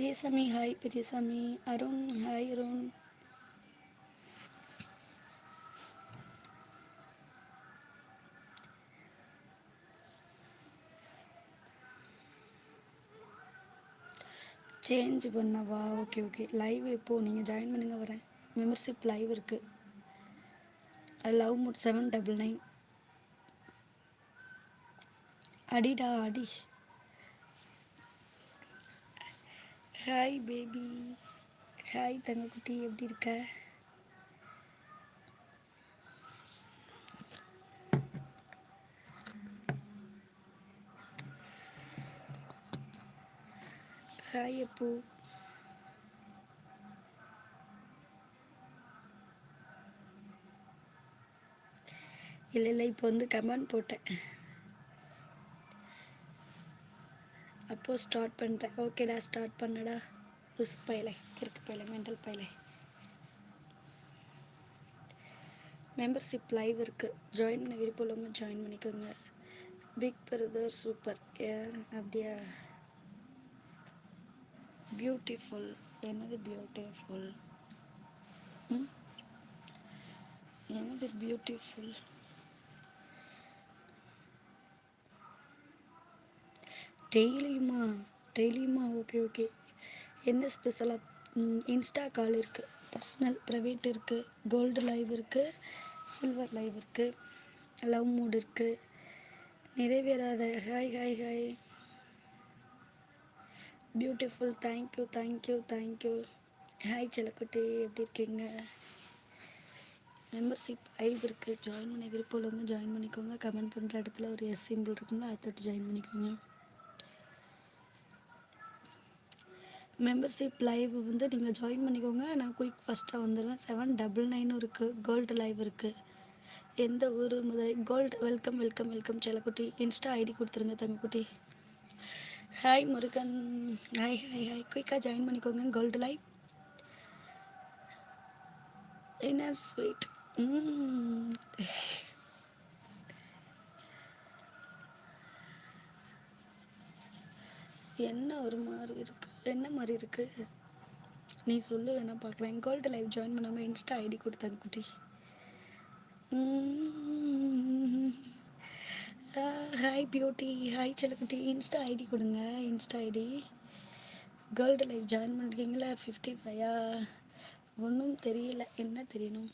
Periyasamy hi Periyasamy Arun hi Arun change பண்ணவா? Okay okay live இப்போது நீங்கள் join பண்ணுங்க வரேன். மெம்பர்ஷிப் லைவ் இருக்குது love mood seven double nine அடிடா அடி. ஹாய் பேபி ஹாய் தங்கக்குட்டி. எப்படி இருக்க? ஹாய் அப்போ இல்லை இல்லை இப்போ வந்து கமெண்ட் போட்டேன். அப்போ ஸ்டார்ட் பண்ணுறேன் ஓகேடா ஸ்டார்ட் பண்ணடா. லூசு பையலை கிறுக்கு பையலை மெண்டல் பையலை. மெம்பர்ஷிப் லைவ் இருக்குது ஜாயின் பண்ண விருப்பம் உள்ளவங்க ஜாயின் பண்ணிக்கோங்க. பிக் பிரதர் சூப்பர் ஏன்? அப்படியா? பியூட்டிஃபுல் என்னது பியூட்டிஃபுல் என்னது பியூட்டிஃபுல் டெய்லியுமா? டெய்லியுமா? ஓகே ஓகே என்ன ஸ்பெஷலாக இன்ஸ்டா கால் இருக்குது பர்சனல் ப்ரைவேட் இருக்குது கோல்டு லைவ் இருக்குது சில்வர் லைவ் இருக்குது லவ் மூட் இருக்குது நிறைவேறாத hi hi hi beautiful thank you thank you thank you hi செல்லக்குட்டி. எப்படி இருக்கீங்க? மெம்பர்ஷிப் ஐவ் இருக்குது ஜாயின் பண்ண விருப்பம் உள்ளவங்க ஜாயின் பண்ணிக்கோங்க. கமெண்ட் பண்ணுற இடத்துல ஒரு எஸ் சிம்பிள் இருக்குங்களா அதை தொட்டு ஜாயின் பண்ணிக்கோங்க. மெம்பர்ஷிப் லைவ் வந்து நீங்கள் ஜாயின் பண்ணிக்கோங்க. நான் குயிக் ஃபஸ்ட்டாக வந்துடுவேன் செவன் டபுள் நைனும் இருக்குது கோல்டு லைவ் இருக்குது எந்த ஊர் முதலை கோல்டு வெல்கம் வெல்கம் வெல்கம் செல்லக்குட்டி. இன்ஸ்டா ஐடி கொடுத்துருங்க தம்பிக்குட்டி. Hi Murugan. Hi hi hi குயிக்காக ஜாயின் பண்ணிக்கோங்க கோல்டு லைவ் இன்னர் ஸ்வீட் என்ன ஒரு மாதிரி இருக்கு? என்ன மாதிரி இருக்கு? நீ சொல்லு வேணா பார்க்குறேன் கோல்டு லைவ் ஜாயின் பண்ணாமல் இன்ஸ்டா ஐடி கொடுத்தாங்க குட்டி ஹாய் பியூட்டி ஹாய் செல்லக்குட்டி. இன்ஸ்டா ஐடி கொடுங்க. Insta ID gold live join பண்ணிருக்கீங்களா? ஃபிஃப்டி ஃபைவா ஒன்றும் தெரியல. என்ன தெரியணும்?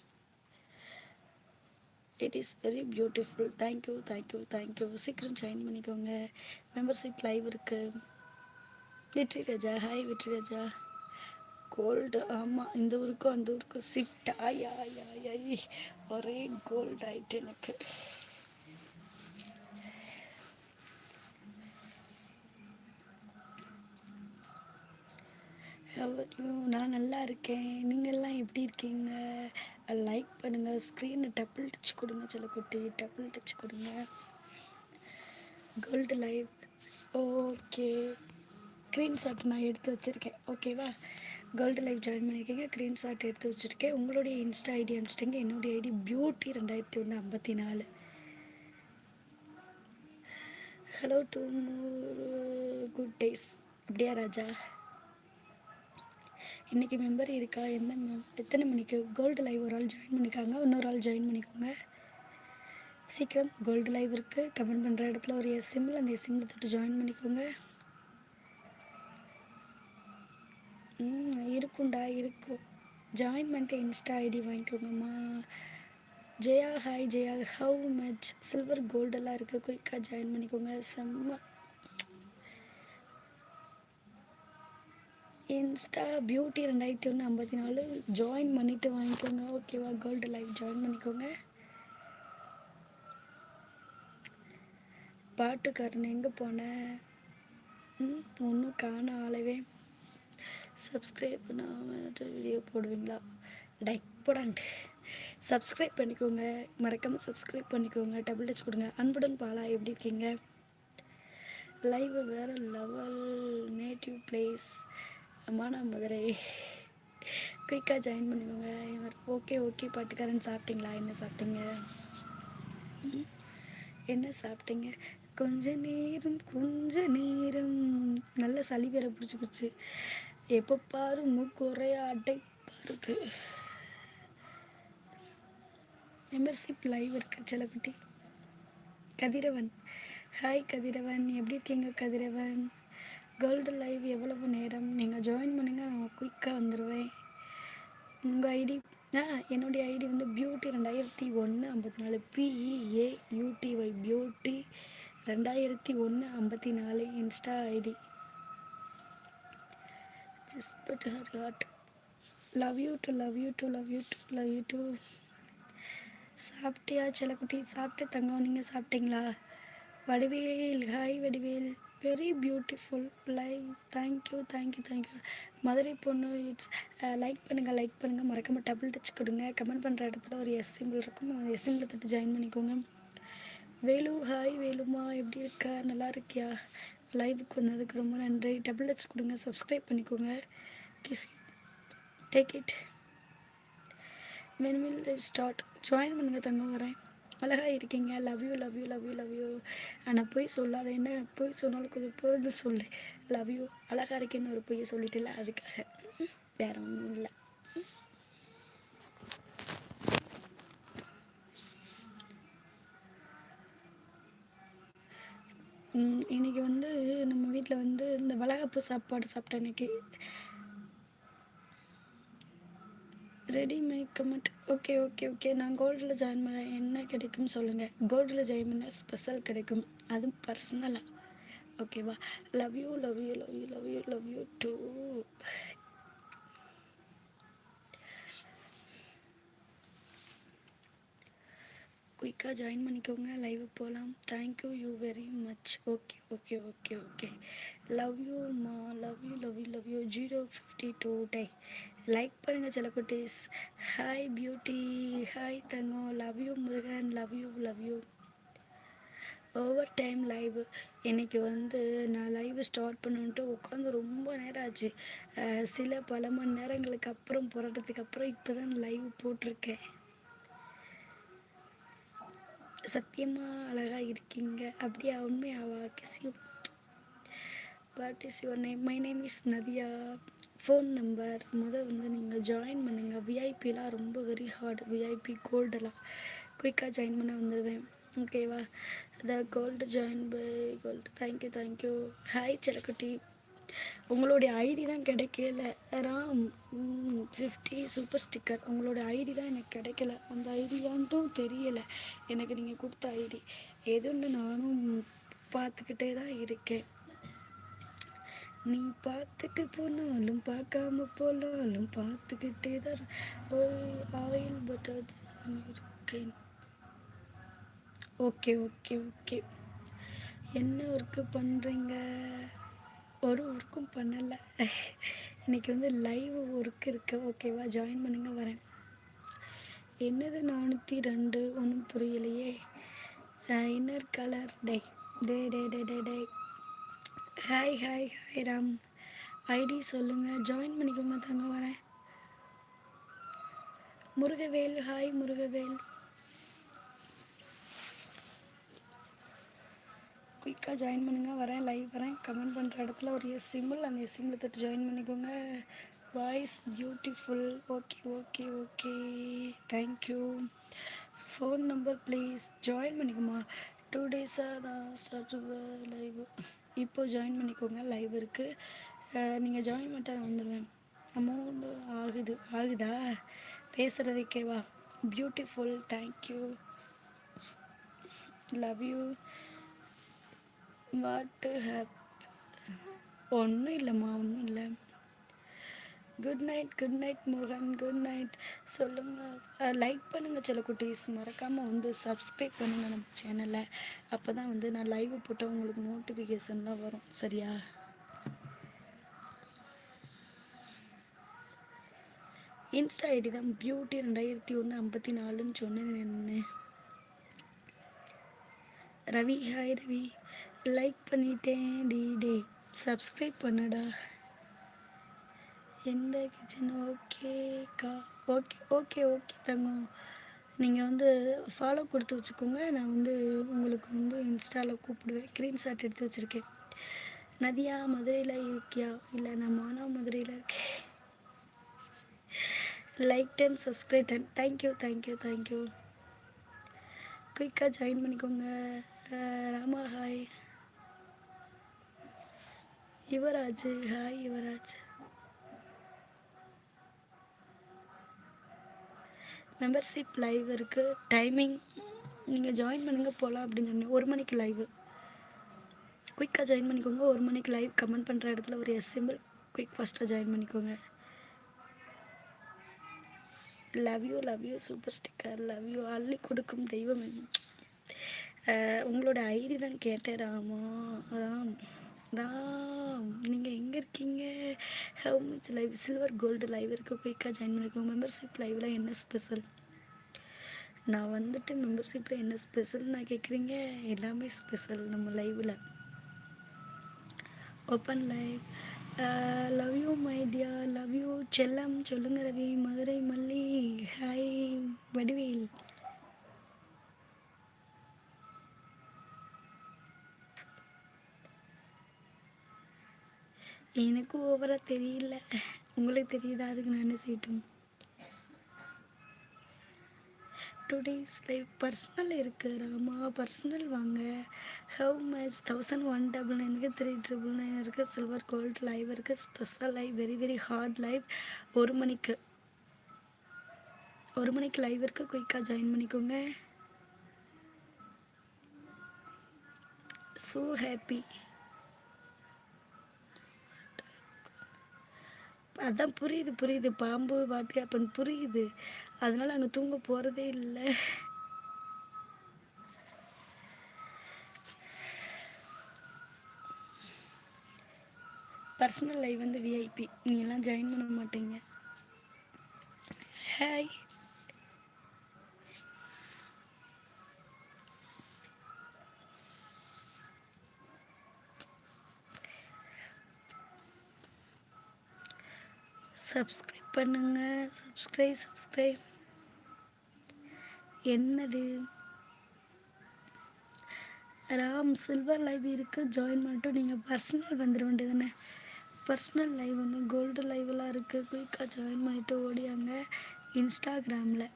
It is very beautiful thank you thank you thank you சீக்கிரம் ஜாயின் பண்ணிக்கோங்க. மெம்பர்ஷிப் லைவ் இருக்குது வெற்றி ராஜா ஹாய் வெற்றி ராஜா கோல்டு ஆமாம் இந்த ஊருக்கும் அந்த ஊருக்கும் சிட் ஆய் ஆய் ஆய் ஆய். ஒரே கோல்டு ஆயிட்டு எனக்கு. நான் நல்லா இருக்கேன். நீங்கள்லாம் எப்படி இருக்கீங்க? லைக் பண்ணுங்கள் ஸ்க்ரீனை டபுள் டச் கொடுங்க செல்லக்குட்டி. டபுள் டச் கொடுங்க. Gold live okay screenshot நான் எடுத்து வச்சுருக்கேன். ஓகேவா கோல்டு லைவ் ஜாயின் பண்ணியிருக்கீங்க க்ரீன் ஷாட் எடுத்து வச்சுருக்கேன். உங்களுடைய இன்ஸ்டா ஐடி அனுப்பிச்சிட்டிங்க என்னுடைய ஐடி பியூட்டி ரெண்டாயிரத்தி ஒன்று ஐம்பத்தி நாலு. ஹலோ டூ குட் டேஸ் அப்படியா ராஜா? இன்றைக்கி மெம்பர் இருக்கா? எந்த எத்தனை மணிக்கு? கோல்டு லைவ் ஒரு ஆள் ஜாயின் பண்ணிக்காங்க. இன்னொரு ஆள் ஜாயின் பண்ணிக்கோங்க. சீக்கிரம் கோல்டு லைவ் இருக்குது கமெண்ட் பண்ணுற இடத்துல ஒரு எஸ் சிம்மில் அந்த எஸ் சிம்மில் தொட்டு ஜாயின் பண்ணிக்கோங்க. ம் இருக்கும்டா இருக்கும் ஜாயின் பண்ணிட்டு insta ID வாங்கிக்கோங்கம்மா. Jaya hi Jaya. How much silver கோல்டெல்லாம் இருக்குது குயிக்காக ஜாயின் பண்ணிக்கோங்க. செம்ம. இன்ஸ்டா பியூட்டி ரெண்டாயிரத்தி ஒன்று ஐம்பத்தி நாலு. ஜாயின் பண்ணிவிட்டு வாங்கிக்கோங்க. ஓகேவா கோல்டு லைஃப் ஜாயின் பண்ணிக்கோங்க. பாட்டுக்காரன் எங்கே போனேன் ம் ஒன்றும் காண ஆளவே. சப்ஸ்கிரைப் பண்ணாமல் வீடியோ போடுவீங்களா? டைக் போடாங்க சப்ஸ்கிரைப் பண்ணிக்கோங்க. மறக்காமல் சப்ஸ்கிரைப் பண்ணிக்கோங்க. டபுள் டச் கொடுங்க. அன்புடன் பாலா எப்படி இருக்கீங்க? லைவ் வேறு லெவல் நேட்டிவ் பிளேஸ் அம்மானா மதுரை. குயிக்காக ஜாயின் பண்ணிக்கோங்க. ஓகே ஓகே பாட்டுக்காரன். சாப்பிட்டீங்களா? என்ன சாப்பிட்டீங்க? என்ன சாப்பிட்டீங்க? கொஞ்ச நேரம் கொஞ்ச நேரம். நல்ல சளி வேற பிடிச்சி போச்சு. எப்போ பாரு மூக்கு ஒரே அடைப்பாக இருக்கு மெம்பர்ஷிப் லைவ் இருக்கு செல்லக்குட்டி. கதிரவன். ஹாய் கதிரவன். எப்படி இருக்கீங்க கதிரவன்? கோல்டு லைவ் எவ்வளவு நேரம்? நீங்கள் ஜாயின் பண்ணுங்கள் நான் குயிக்காக வந்துடுவேன் உங்கள் ஐடி ஆ என்னுடைய ஐடி வந்து பியூட்டி ரெண்டாயிரத்தி ஒன்று ஐம்பத்தி நாலு பிஇஏ யூடிஒய் பியூட்டி ரெண்டாயிரத்தி ஒன்று ஐம்பத்தி நாலு insta ID just but her heart love you too love you too love you too love you too சாப்பிட்டியா செல்லக்குட்டி? சாப்பிட்டு தங்கம் நீங்கள் சாப்பிட்டீங்களா? Vadivel hi Vadivel. Very beautiful live thank you thank you thank you Madurai பொண்ணு it's like பண்ணுங்கள் like பண்ணுங்கள் மறக்காமல் டபுள் டச் கொடுங்க. கமெண்ட் பண்ணுற இடத்துல ஒரு எஸ் சிம்பிள் இருக்கும். அந்த எஸ் சிம்பிளை தட்டு ஜாயின் பண்ணிக்கோங்க. வேலு ஹாய் வேலுமா எப்படி இருக்கா? நல்லா இருக்கியா? லைவுக்கு வந்ததுக்கு ரொம்ப நன்றி. டபுள் ஹெச் கொடுங்க சப்ஸ்கிரைப் பண்ணிக்கோங்க. கிஸ் டேக் இட் மென்மில் வில் ஸ்டார்ட் ஜாயின் பண்ணுங்கள் தங்க வரேன். அழகாக இருக்கீங்க. Love you love you love you love you ஆனால் போய் சொல்லாத என்ன? போய் சொன்னாலும் கொஞ்சம் பொருந்து சொல்லு. லவ் யூ அழகாக இருக்கேன்னு ஒரு பொய்யை சொல்லிட்டுல அதுக்காக. வேற ஒன்றும் இல்லை. இன்னைக்கு வந்து நம்ம வீட்டில் வந்து இந்த வளகப்பு சாப்பாடு சாப்பிட்டேன் இன்னைக்கு. Ready make comment okay okay okay நான் கோல்டில் ஜாயின் பண்ண என்ன கிடைக்கும் சொல்லுங்கள் கோல்டில் ஜாயின் பண்ண ஸ்பெஷல் கிடைக்கும். அதுவும் பர்சனலாக ஓகேவா love you love you love you love you love you too குயிக்காக ஜாயின் பண்ணிக்கோங்க. லைவ் போகலாம் thank you you very much okay okay okay okay love you மா love you love you love you zero fifty two tie like பண்ணுங்கள் சில குட்டீஸ். Hi beauty hi Thangam. Love you Murugan. Love you love you over time live இன்றைக்கி வந்து நான் live start பண்ணுன்ட்டு உட்காந்து ரொம்ப நேரம் ஆச்சு. சில பல மணி நேரங்களுக்கு அப்புறம் போராட்டத்துக்கு அப்புறம் இப்போ தான் லைவ் போட்டிருக்கேன். சத்தியமாக அழகாக இருக்கீங்க. அப்படியா? உண்மையாவா? Kiss you what is your name my name is Nadiya. Phone number முதல் வந்து நீங்கள் ஜாயின் பண்ணுங்கள் விஐபிலாம் ரொம்ப வெரி ஹார்ட் விஐபி கோல்டெல்லாம் குயிக்காக ஜாயின் பண்ண வந்துடுவேன் ஓகேவா the gold join by gold thank you thank you hi செலக்குட்டி உங்களுடைய ஐடி தான் கிடைக்கல. ராம் ஃபிஃப்டி சூப்பர் ஸ்டிக்கர் உங்களோட ஐடி தான் எனக்கு கிடைக்கல. அந்த ஐடியான்ட்டும் தெரியலை. எனக்கு நீங்கள் கொடுத்த ஐடி. எதுன்னு நானும் பார்த்துக்கிட்டே தான் இருக்கேன். நீ பார்த்துட்டு போனாலும் பார்க்காம போனாலும் பார்த்துக்கிட்டே தான் ஆயில் பட்டர் இருக்கேன். ஓகே ஓகே ஓகே என்ன ஒர்க்கு பண்ணுறீங்க ஒரு ஒர்க்கும் பண்ணலை. இன்றைக்கி வந்து லைவ் ஒர்க் இருக்குது ஓகேவா ஜாயின் பண்ணுங்க வரேன். என்னது நானூற்றி ரெண்டு? ஒன்றும் புரியலையே. இன்னர் கலர் டே டே டே டே டே டே hi hi hi Ram. ID சொல்லுங்கள் ஜாயின் பண்ணிக்கோங்க தாங்க வரேன். முருகவேல் ஹாய் முருகவேல். குயிக்காக ஜாயின் பண்ணுங்கள் வரேன் லைவ் வரேன். கமெண்ட் பண்ணுற இடத்துல ஒரு எஸ் சிம்பிள் அந்த எஸ் சிம்பிள் தொட்டு ஜாயின் பண்ணிக்கோங்க. Voice beautiful okay okay okay thank you phone number please join பண்ணிக்கோமா two டேஸாக தான் ஸ்டார்ட் லைவ் இப்போது ஜாயின் பண்ணிக்கோங்க. லைவ் இருக்குது நீங்கள் ஜாயின் பண்ணிட்டா வந்துடுவேன் அமௌண்ட் ஆகுது. ஆகுதா? பேசுகிறதுக்கேவா beautiful thank you love you what have uh, ஒன்றும் இல்லைம்மா ஒன்றும் இல்லை. Good night good night Murugan good night சொல்லுங்கள் லைக் பண்ணுங்கள் சில குட்டீஸ். மறக்காமல் வந்து சப்ஸ்கிரைப் பண்ணுங்கள் நம்ம சேனலை அப்போ தான் வந்து நான் லைவ் போட்டால் உங்களுக்கு நோட்டிஃபிகேஷன்லாம் வரும். சரியா? இன்ஸ்டா ஐடி தான் பியூட்டி ரெண்டாயிரத்தி ஒன்று ஐம்பத்தி நாலுன்னு சொன்னேன் ரவி ஹாய் ரவி. லைக் பண்ணிட்டேன். டி டே சப்ஸ்கிரைப் பண்ணுடா. எந்த கிச்சன் ஓகேக்கா ஓகே ஓகே ஓகே தங்கம். நீங்கள் வந்து ஃபாலோ கொடுத்து வச்சுக்கோங்க. நான் வந்து உங்களுக்கு வந்து இன்ஸ்டாவில் கூப்பிடுவேன். க்ரீன் ஷாட் எடுத்து வச்சுருக்கேன். நதியா மதுரையில் இருக்கியா? இல்லை நான் மானா மதுரையில் இருக்கேன். Like ten subscribe ten thank you thank you thank you குயிக்காக ஜாயின் பண்ணிக்கோங்க. Rama hi Yuvaraj hi Yuvaraj. Membership live இருக்குது டைமிங் நீங்கள் ஜாயின் பண்ணுங்கள் போகலாம் அப்படின்னு சொன்னேன். ஒரு மணிக்கு லைவு குயிக்காக ஜாயின் பண்ணிக்கோங்க. ஒரு மணிக்கு லைவ் கமெண்ட் பண்ணுற இடத்துல ஒரு எஸ் சிம்பிள் குயிக் ஃபஸ்ட்டாக ஜாயின் பண்ணிக்கோங்க. Love you love you super sticker love you அள்ளி கொடுக்கும் தெய்வம். உங்களோட ஐடி தான் கேட்டேன் ராமா ராம். ராம் நீங்கள் எங்கே இருக்கீங்க? How much live silver gold live இருக்குது குயிக்காக ஜாயின் பண்ணிக்கோங்க. மெம்பர்ஷிப் லைவில் என்ன ஸ்பெஷல் நான் வந்துட்டு மெம்பர்ஷிப்பில் என்ன ஸ்பெஷல் நான் கேட்குறீங்க எல்லாமே ஸ்பெஷல் நம்ம லைவில் open live love you my love you செல்லம். சொல்லுங்க ரவி. மதுரை மல்லி. ஹாய் வடிவேல். எனக்கு ஓவராக தெரியல. உங்களுக்கு தெரியுதா? அதுக்கு நான் என்ன செய்யட்டும்? டுடேஸ் லைஃப் பர்சனல் இருக்குது ராமா. பர்சனல் வாங்க. How much thousand one double நைனுக்கு த்ரீ ட்ரிபிள் நைன் இருக்குது சில்வர் கோல்ட் லைவ் இருக்குது special live very very hard live ஒரு மணிக்கு. ஒரு மணிக்கு லைவ் இருக்குது குயிக்காக ஜாயின் பண்ணிக்கோங்க. ஸோ ஹாப்பி அதான் புரியுது புரியுது. பாம்பு வாட்டு அப்பன் புரியுது. அதனால அங்கே தூங்க போகிறதே இல்லை. பர்சனல் லைவ் வந்து விஐபி நீ எல்லாம் ஜாயின் பண்ண மாட்டீங்க. ஹாய் சப்ஸ்கிரைப் பண்ணுங்கள் சப்ஸ்கிரைப் சப்ஸ்கிரைப் என்னது? ராம் சில்வர் லைவ் இருக்குது ஜாயின் பண்ணிட்டு நீங்கள் பர்சனல் வந்துட வேண்டியதுதானே? பர்சனல் லைவ் வந்து கோல்டு லைவெலாம் இருக்குது குயிக்காக ஜாயின் பண்ணிவிட்டு ஓடியாங்க. இன்ஸ்டாகிராமில்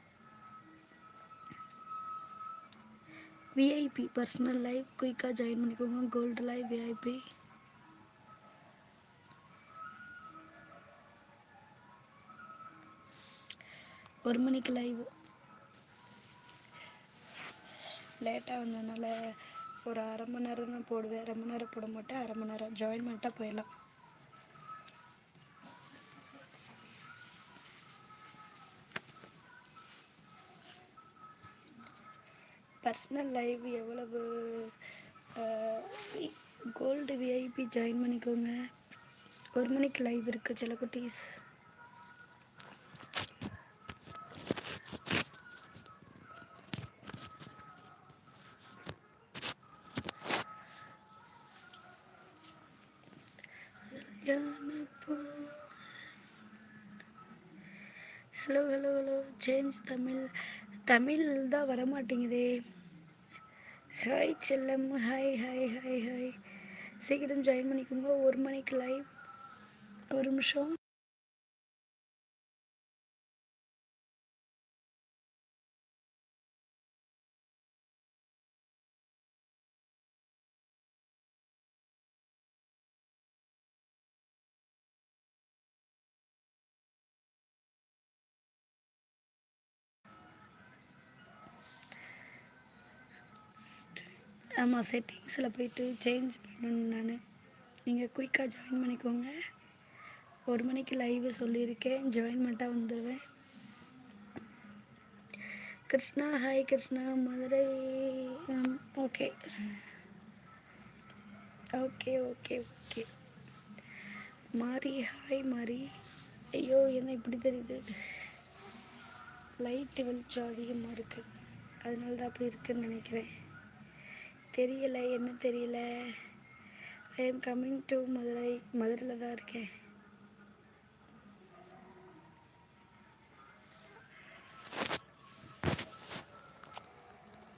விஐபி பர்சனல் லைவ் குயிக்காக ஜாயின் பண்ணிக்கோங்க. கோல்டு லைவ் விஐபி ஒரு மணிக்கு லைவ் லேட்டாக வந்ததுனால ஒரு அரை மணி நேரம் தான் போடுவேன் அரை மணி நேரம் போட மாட்டேன். அரை மணி நேரம் ஜாயின் பண்ணிட்டா போயிடலாம். பர்சனல் லைவ் எவ்வளவு கோல்டு விஐபி ஜாயின் பண்ணிக்கோங்க. ஒரு மணிக்கு லைவ் இருக்குது சில குட்டீஸ். Hello hello hello change Tamil Tamil தான் வர மாட்டேங்குதே ஹாய் செல்லம். ஹாய் ஹாய் ஹாய் ஹாய் சீக்கிரம் ஜாயின் பண்ணிக்கோங்க. ஒரு மணிக்கு லைவ் ஒரு நிமிஷம். ஆமாம் செட்டிங்ஸில் போயிட்டு சேஞ்ச் பண்ணணும் நான். நீங்கள் குயிக்காக ஜாயின் பண்ணிக்கோங்க. ஒரு மணிக்கு லைவு சொல்லியிருக்கேன். ஜாயின் வந்துடுவேன் Krishna hi Krishna Madurai. Okay okay okay okay Mari hi Mari ஐயோ என்ன இப்படி தெரியுது? லைட்டு வெளிச்சம் அதிகமாக இருக்குது அதனால தான் அப்படி இருக்குன்னு நினைக்கிறேன். தெரியல என்ன தெரியல? I am coming to Madurai மதுரையில் தான் இருக்கேன்.